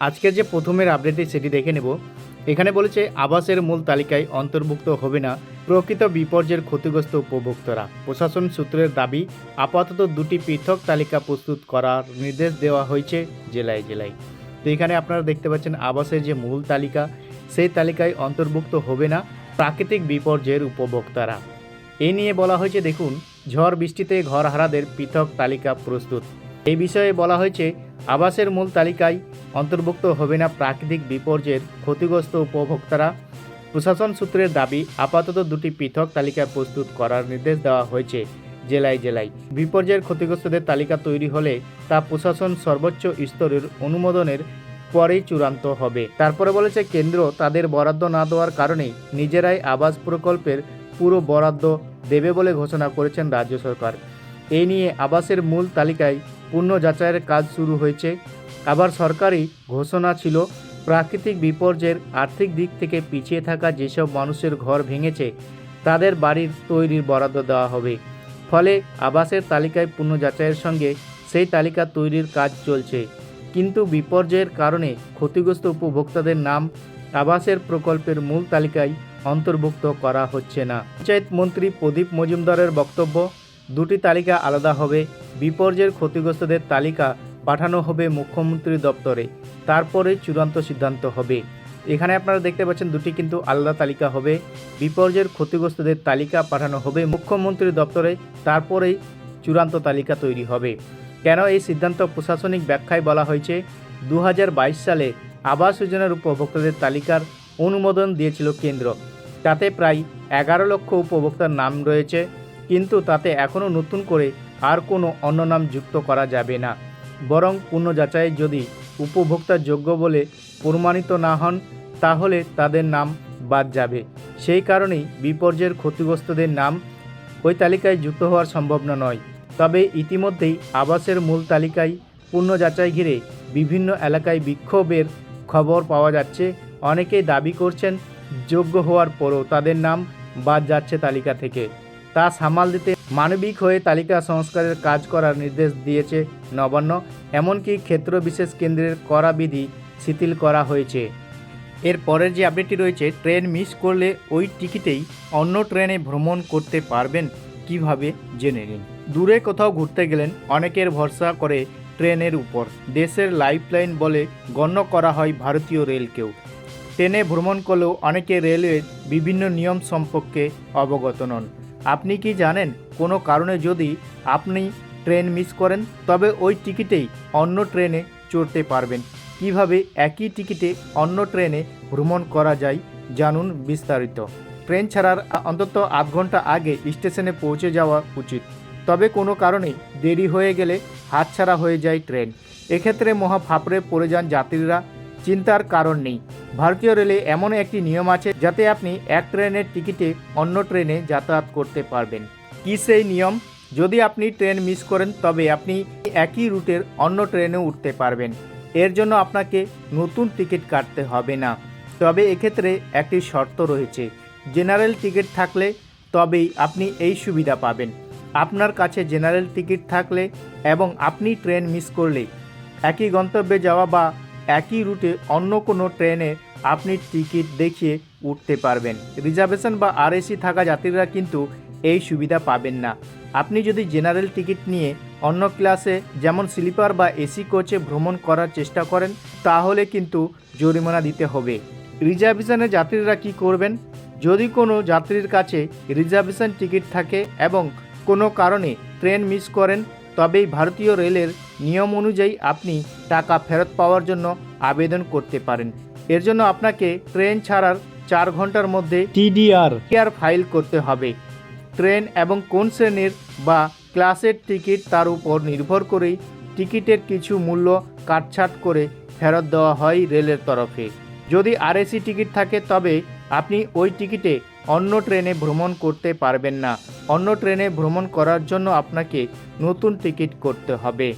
আজকের যে প্রথমের আপডেটটি সেটি দেখে নেব। এখানে বলেছে, আবাসের মূল তালিকায় অন্তর্ভুক্ত হবে না প্রকৃত বিপর্যয়ের ক্ষতিগ্রস্ত উপভোক্তারা। প্রশাসন সূত্রের দাবি, আপাতত দুটি পৃথক তালিকা প্রস্তুত করার নির্দেশ দেওয়া হয়েছে জেলায় জেলায়। তো এখানে আপনারা দেখতে পাচ্ছেন, আবাসের যে মূল তালিকা, সেই তালিকায় অন্তর্ভুক্ত হবে না প্রাকৃতিক বিপর্যয়ের উপভোক্তারা। এই নিয়ে বলা হয়েছে, দেখুন, ঝড় বৃষ্টিতে ঘরহারাদের পৃথক তালিকা প্রস্তুত। এই বিষয়ে বলা হয়েছে আবাসের মূল তালিকায় অন্তর্ভুক্ত হবে না প্রাকৃতিক বিপর্যয়ের ক্ষতিগ্রস্ত উপভোক্তারা। প্রশাসন সূত্রের দাবি, আপাতত দুটি পৃথক তালিকা প্রস্তুত করার নির্দেশ দেওয়া হয়েছে জেলায় জেলায়। বিপর্যয়ের ক্ষতিগ্রস্তদের তালিকা তৈরি হলে তা প্রশাসন সর্বোচ্চ স্তরের অনুমোদনের পরেই চূড়ান্ত হবে। তারপরে বলেছে, কেন্দ্র তাদের বরাদ্দ না দেওয়ার কারণে নিজেরাই আবাস প্রকল্পের পুরো বরাদ্দ দেবে বলে ঘোষণা করেছেন রাজ্য সরকার। এই নিয়ে আবাসের মূল তালিকায় পূর্ণ যাচাইয়ের কাজ শুরু হয়েছে। আবার সরকারি ঘোষণা ছিল, প্রাকৃতিক বিপর্যয়ের আর্থিক দিক থেকে পিছিয়ে থাকা যেসব মানুষের ঘর ভেঙেছে, তাদের বাড়ির তৈরির বরাদ্দ দেওয়া হবে। ফলে আবাসের তালিকায় পূর্ণ যাচাইয়ের সঙ্গে সেই তালিকা তৈরির কাজ চলছে। কিন্তু বিপর্যয়ের কারণে ক্ষতিগ্রস্ত উপভোক্তাদের নাম আবাসের প্রকল্পের মূল তালিকায় অন্তর্ভুক্ত করা হচ্ছে না। পঞ্চায়েত মন্ত্রী প্রদীপ মজুমদারের বক্তব্য, দুটি তালিকা আলাদা হবে বিপর্যয়ের ক্ষতিগ্রস্তদের তালিকা পাঠানো হবে মুখ্যমন্ত্রী দপ্তরে। তারপরে চূড়ান্ত সিদ্ধান্ত হবে। এখানে আপনারা দেখতে পাচ্ছেন দুটি কিন্তু আলাদা তালিকা হবে। বিপর্যয়ের ক্ষতিগ্রস্তদের তালিকা পাঠানো হবে মুখ্যমন্ত্রী দপ্তরে, তারপরেই চূড়ান্ত তালিকা তৈরি হবে। কেন এই সিদ্ধান্ত প্রশাসনিক ব্যাখ্যায় বলা হয়েছে? দু হাজার বাইশ সালে আবাস যোজনার উপভোক্তাদের তালিকার অনুমোদন দিয়েছিল কেন্দ্র। তাতে প্রায় এগারো লক্ষ উপভোক্তার নাম রয়েছে। কিন্তু তাতে এখনও নতুন করে আর কোনো অন্য নাম যুক্ত করা যাবে না। বরং পূর্ণ যাচাই যদি উপভোক্তা যোগ্য বলে প্রমাণিত না হন, তাহলে তাদের নাম বাদ যাবে। সেই কারণেই বিপর্যয়ের ক্ষতিগ্রস্তদের নাম ওই তালিকায় যুক্ত হওয়ার সম্ভাবনা নয়। তবে ইতিমধ্যেই আবাসের মূল তালিকায় পূর্ণ যাচাই ঘিরে বিভিন্ন এলাকায় বিক্ষোভের খবর পাওয়া যাচ্ছে। অনেকেই দাবি করছেন, যোগ্য হওয়ার পরও তাদের নাম বাদ যাচ্ছে তালিকা থেকে। তা সামাল দিতে মানবিক হয়ে তালিকা সংস্কারের কাজ করার নির্দেশ দিয়েছে নবান্ন। এমনকি ক্ষেত্র বিশেষ কেন্দ্রের করা বিধি শিথিল করা হয়েছে। এর পরের যে আপডেটটি রয়েছে, ট্রেন মিস করলে ওই টিকিটেই অন্য ট্রেনে ভ্রমণ করতে পারবেন কীভাবে জেনে নিন। দূরে কোথাও ঘুরতে গেলেন, অনেকের ভরসা করে ট্রেনের উপর। দেশের লাইফলাইন বলে গণ্য করা হয় ভারতীয় রেলকেও। ট্রেনে ভ্রমণ করলেও অনেকে রেলওয়ের বিভিন্ন নিয়ম সম্পর্কে অবগত নন। আপনি কি জানেন, কোনো কারণে যদি আপনি ট্রেন মিস করেন, তবে ওই টিকিটেই অন্য ট্রেনে চড়তে পারবেন। কীভাবে একই টিকিটে অন্য ট্রেনে ভ্রমণ করা যায়, জানুন বিস্তারিত। ট্রেন ছাড়ার অন্তত আধ ঘণ্টা আগে স্টেশনে পৌঁছে যাওয়া উচিত। তবে কোনো কারণে দেরি হয়ে গেলে হাতছাড়া হয়ে যায় ট্রেন। এক্ষেত্রে মহা ফাপড়ে পড়ে যান যাত্রীরা, চিন্তার কারণ নেই। ভারতীয় রেলে এমন একটি নিয়ম আছে যাতে আপনি এক ট্রেনের টিকিটে অন্য ট্রেনে যাতায়াত করতে পারবেন। কি সেই নিয়ম? যদি আপনি ট্রেন মিস করেন, তবে আপনি একই রুটের অন্য ট্রেনে উঠতে পারবেন। এর জন্য আপনাকে নতুন টিকিট কাটতে হবে না। তবে এক্ষেত্রে একটি শর্ত রয়েছে। জেনারেল টিকিট থাকলে তবেই আপনি এই সুবিধা পাবেন। আপনার কাছে জেনারেল টিকিট থাকলে এবং আপনি ট্রেন মিস করলে একই গন্তব্যে যাওয়া বা একই রুটে অন্য কোনো ট্রেনে আপনি টিকিট দেখিয়ে উঠতে পারবেন। রিজার্ভেশন বা আরএসি থাকা যাত্রীরা কিন্তু এই সুবিধা পাবেন না। আপনি যদি জেনারেল টিকিট নিয়ে অন্য ক্লাসে যেমন স্লিপার বা এসি কোচে ভ্রমণ করার চেষ্টা করেন, তাহলে কিন্তু জরিমানা দিতে হবে। রিজার্ভেশনের যাত্রীরা কি করবেন? যদি কোনো যাত্রীর কাছে রিজার্ভেশন টিকিট থাকে এবং কোনো কারণে ট্রেন মিস করেন, তবেই ভারতীয় রেলের নিয়ম অনুযায়ী আপনি টাকা ফেরত পাওয়ার জন্য আবেদন করতে পারেন। এর জন্য আপনাকে ট্রেন ছাড়ার চার ঘণ্টার মধ্যে টিডিআর। টিআর ফাইল করতে হবে। ট্রেন এবং কোন শ্রেণির বা ক্লাসের টিকিট তার উপর নির্ভর করেই টিকিটের কিছু মূল্য কাটছাট করে ফেরত দেওয়া হয় রেলের তরফে। যদি আরএসি টিকিট থাকে তবে আপনি ওই টিকিটে অন্য ট্রেনে ভ্রমণ করতে পারবেন না। অন্য ট্রেনে ভ্রমণ করার জন্য আপনাকে নতুন টিকিট করতে হবে।